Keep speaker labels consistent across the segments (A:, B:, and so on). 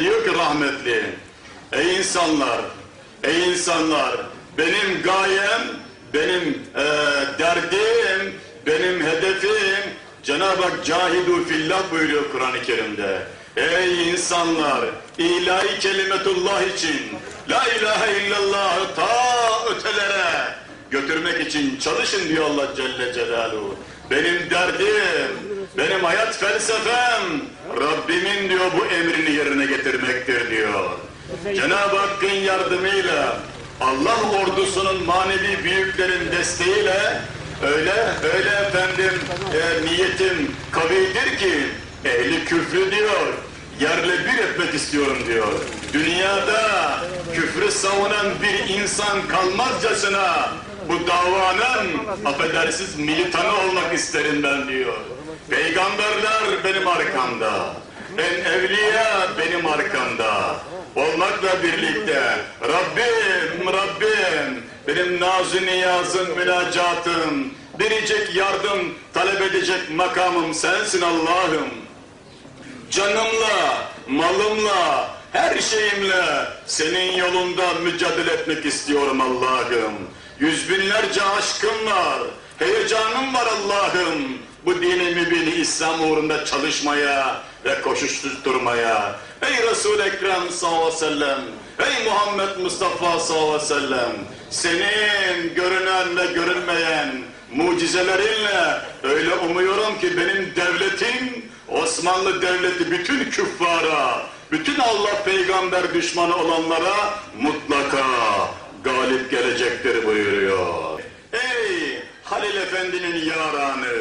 A: diyor ki rahmetli? Ey insanlar, ey insanlar, benim gayem, benim eee, derdim, benim hedefim Cenab-ı Hak cahidu fillah buyuruyor Kur'an-ı Kerim'de. Ey insanlar, ilahi kelimetullah için la ilahe illallah ta ötelere götürmek için çalışın diyor Allah Celle Celaluhu. Benim derdim, benim hayat felsefem Rabbimin diyor bu emrini yerine getirmektir diyor. Cenab-ı Hakk'ın yardımıyla Allah ordusunun manevi büyüklerin desteğiyle öyle öyle efendim e, niyetim kavidir ki ehli küfrü diyor yerle bir etmek istiyorum diyor. Dünyada küfrü savunan bir insan kalmazcasına bu davanın affedersiz militanı olmak isterim ben diyor. Peygamberler benim arkamda. En evliya benim arkamda. Olmakla birlikte Rabbim, Rabbim benim nazı niyazım, münacatım, biricik yardım talep edecek makamım sensin Allah'ım canımla, malımla, her şeyimle senin yolunda mücadele etmek istiyorum Allah'ım. Yüz binlerce aşkım var, heyecanım var Allah'ım. Bu dini mübini İslam uğrunda çalışmaya ve koşuşturmaya. Ey Resul-i Ekrem sallallahu aleyhi ve sellem, ey Muhammed Mustafa sallallahu aleyhi ve sellem, senin görünen ve görünmeyen mucizelerinle öyle umuyorum ki benim devletin Osmanlı Devleti bütün küffara, bütün Allah peygamber düşmanı olanlara mutlaka galip gelecektir buyuruyor. Ey Halil Efendi'nin yaranı,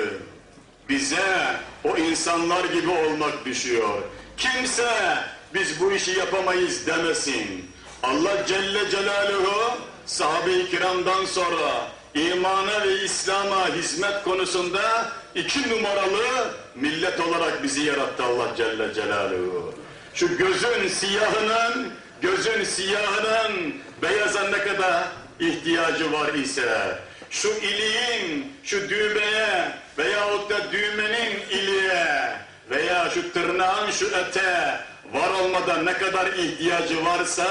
A: bize o insanlar gibi olmak düşüyor. Kimse biz bu işi yapamayız demesin. Allah Celle Celaluhu sahabe-i kiramdan sonra imana ve İslam'a hizmet konusunda iki numaralı millet olarak bizi yarattı Allah Celle Celaluhu. Şu gözün siyahının, gözün siyahının beyaza ne kadar ihtiyacı var ise, şu iliğin, şu düğmeye veyahut da düğmenin iliğe veya şu tırnağın şu ete var olmadan ne kadar ihtiyacı varsa,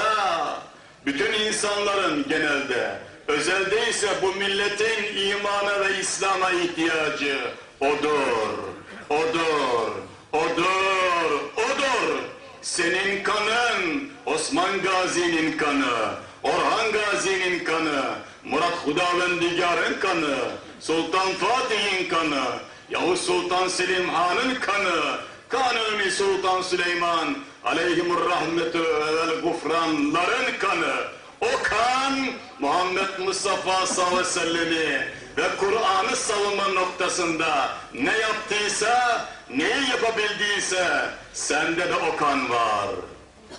A: bütün insanların genelde, özelde ise bu milletin imana ve İslam'a ihtiyacı odur, odur, odur, odur. Senin kanın, Osman Gazi'nin kanı, Orhan Gazi'nin kanı, Murat Hudavendigar'ın kanı, Sultan Fatih'in kanı, Yavuz Sultan Selim Han'ın kanı, Kanuni Sultan Süleyman aleyhimur rahmetü vel gufranların kanı. O kan Muhammed Mustafa sallallahu aleyhi ve sellemi ve Kur'an'ı savunma noktasında ne yaptıysa, neyi yapabildiyse sende de o kan var.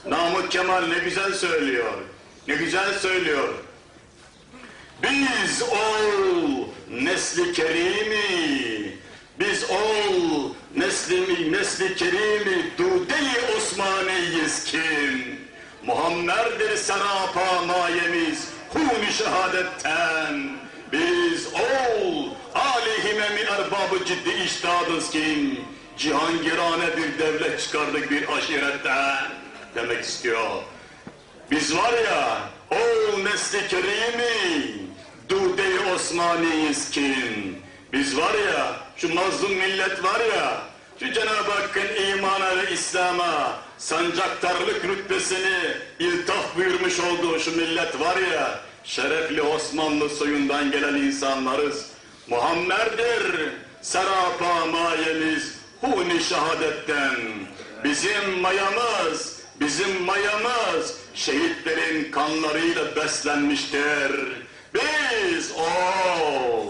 A: Namık Kemal ne güzel söylüyor. Ne güzel söylüyor. Biz ol nesli kerimi, biz ol nesli, nesli kerimi, dude-i Osmaniyiz kim? Muhammed'dir serapa mayemiz, huni şehadetten. Biz ol, aleyhime min erbabı ciddi iştahız kim? Cihangirane bir devlet çıkardık bir aşiretten demek istiyor. Biz var ya, ol nesli kerimi, Dude-i Osmaniyiz kim? Biz var ya, şu mazlum millet var ya, şu Cenab-ı Hakk'ın imana ve İslam'a sancaktarlık rütbesini iltaf buyurmuş olduğu şu millet var ya, şerefli Osmanlı soyundan gelen insanlarız. Muhammed'dir serapa mayemiz, huni şehadetten. Bizim mayamız, bizim mayamız şehitlerin kanlarıyla beslenmiştir. Biz ol,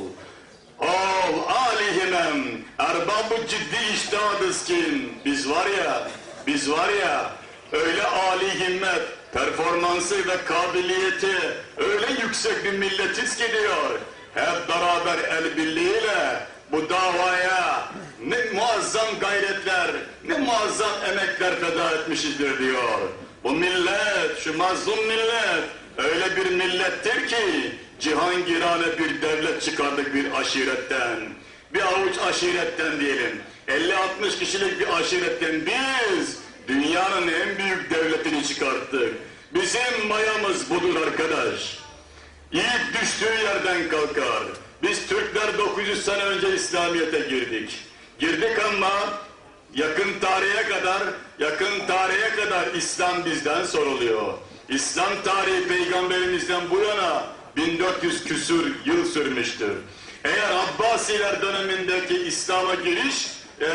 A: ol alihimem, erbabı ciddi iştahadız kim? Biz var ya, biz var ya, öyle âli himmet, performansı ve kabiliyeti öyle yüksek bir milletiz ki diyor. Hep beraber el birliğiyle bu davaya ne muazzam gayretler, ne muazzam emekler feda etmişizdir diyor. Bu millet, şu mazlum millet öyle bir millettir ki cihangirane bir devlet çıkardık bir aşiretten. Bir avuç aşiretten diyelim. 50-60 kişilik bir aşiretten biz Dünyanın en büyük devletini çıkarttık. Bizim mayamız budur arkadaş. Yiğit düştüğü yerden kalkar. Biz Türkler 900 sene önce İslamiyet'e girdik. Girdik ama yakın tarihe kadar, yakın tarihe kadar İslam bizden soruluyor. İslam tarihi peygamberimizden bu yana 1400 küsur yıl sürmüştür. Eğer Abbasiler dönemindeki İslam'a giriş, eee,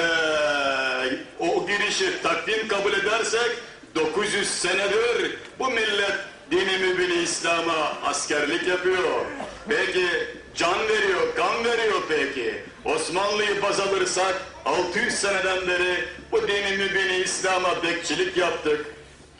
A: o girişi takvim kabul edersek 900 senedir bu millet dini mübini İslam'a askerlik yapıyor. Peki can veriyor, kan veriyor peki. Osmanlı'yı baz alırsak 600 seneden beri bu dini mübini İslam'a bekçilik yaptık.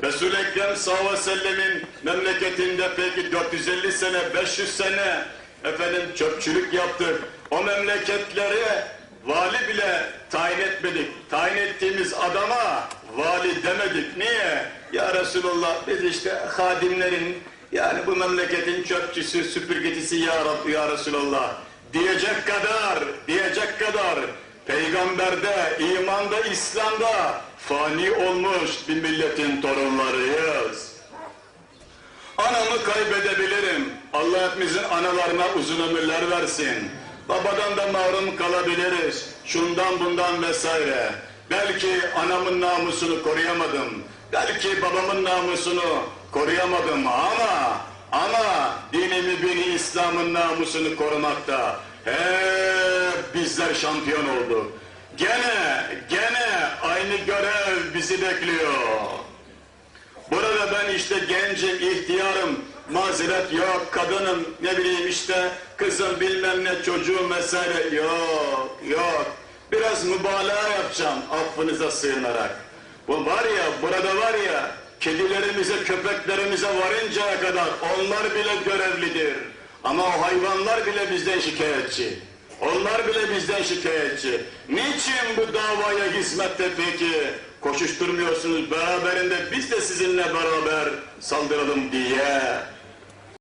A: Resul-i Ekrem sallallahu aleyhi ve sellemin memleketinde peki 450 sene, 500 sene efendim çöpçülük yaptık. O memleketlere vali bile tayin etmedik. Tayin ettiğimiz adama vali demedik. Niye? Ya Resulallah biz işte hadimlerin yani bu memleketin çöpçüsü, süpürgecisi ya Rabbi ya Resulallah diyecek kadar, diyecek kadar peygamberde, imanda, İslam'da fani olmuş bir milletin torunlarıyız. Anamı kaybedebilirim. Allah hepimizin analarına uzun ömürler versin. Babadan da mahrum kalabiliriz. Şundan bundan vesaire. Belki anamın namusunu koruyamadım. Belki babamın namusunu koruyamadım ama ama dinimi bini İslam'ın namusunu korumakta hep bizler şampiyon olduk. Gene gene aynı görev bizi bekliyor. Burada ben işte gencim, ihtiyarım, mazeret yok, kadınım, ne bileyim işte kızım bilmem ne çocuğum vesaire yok, yok. Biraz mübalağa yapacağım affınıza sığınarak. Bu var ya, burada var ya, kedilerimize, köpeklerimize varıncaya kadar onlar bile görevlidir. Ama o hayvanlar bile bizden şikayetçi. Onlar bile bizden şikayetçi. Niçin bu davaya hizmette peki koşuşturmuyorsunuz beraberinde biz de sizinle beraber saldıralım diye?